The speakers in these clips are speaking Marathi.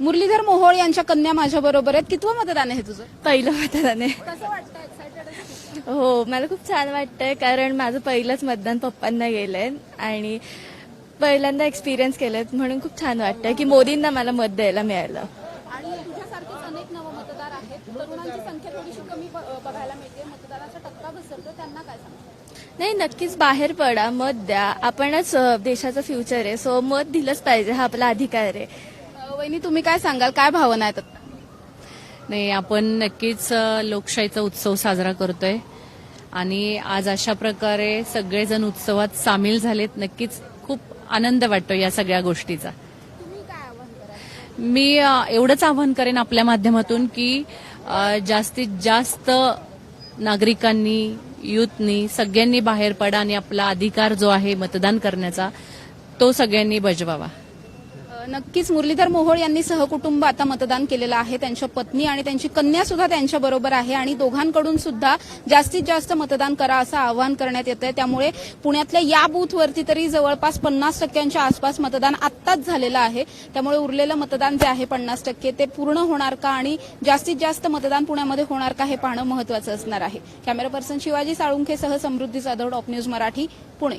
मुरलीधर मोहोळ यांच्या कन्या माझ्या बरोबर आहेत. कितवं मतदान आहे तुझं? पहिलं मतदान आहे. कसं वाटतं? एक्सायटेड हो मला खूप छान वाटतंय कारण माझं पहिलंच मतदान पप्पांना गेलंय आणि पहिल्यांदा एक्सपिरियन्स केलंय म्हणून खूप छान वाटतंय की मोदींना मला मत द्यायला मिळालं. आणि तुझ्यासारखेच अनेक नवमतदार आहेत. तरुणांची संख्या थोडीशी कमी ब- बघायला मिळते. मतदाराचा टक्का घसरतो त्यांना काय सांगतो नाही नक्कीच बाहेर पडा मत द्या. आपणच अ, देशाचं फ्युचर आहे सो मत दिलंच पाहिजे हा आपला अधिकार आहे. वहिनी तुम्ही काय सांगाल? काय भावना आहेत आता? नाही आपण नक्कीच अ, लोकशाहीचा उत्सव साजरा करतोय. आणि आज अशा प्रकारे सगळेजण उत्सवात सामील झालेत. नक्कीच खूप आनंद वाटतो या सगळ्या गोष्टीचा. मी अ, एवढंच आवाहन करेन आपल्या माध्यमातून की अ, जास्तीत जास्त नागरिकांनी युथनी सगळ्यांनी बाहेर पडा आणि आपला अधिकार जो आहे मतदान करण्याचा तो सगळ्यांनी बजवावा. नक्कीच मुरलीधर मोहोळ यांनी सहकुटुंब आता मतदान केलेलं आहे. त्यांच्या पत्नी आणि त्यांची कन्या सुद्धा त्यांच्या बरोबर आहे आणि दोघांकडून सुद्धा जास्तीत जास्त मतदान करा असं आवाहन करण्यात येत आहे त्यामुळे पुण्यातल्या या बूथवरती तरी जवळपास पन्नास टक्क्यांच्या आसपास मतदान आत्ताच झालेलं आहे. त्यामुळे उरलेलं मतदान जे आहे पन्नास टक्के ते पूर्ण होणार का आणि जास्तीत जास्त मतदान पुण्यामध्ये होणार का हे पाहणं महत्वाचं असणार आहे. कॅमेरा पर्सन शिवाजी साळुंखेसह समृद्धी जाधव टॉप न्यूज मराठी पुणे.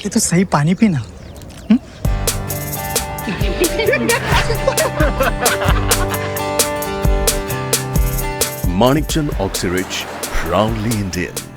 पहले तो सही पानी पीना Manikchand Oxyrich, proudly Indian.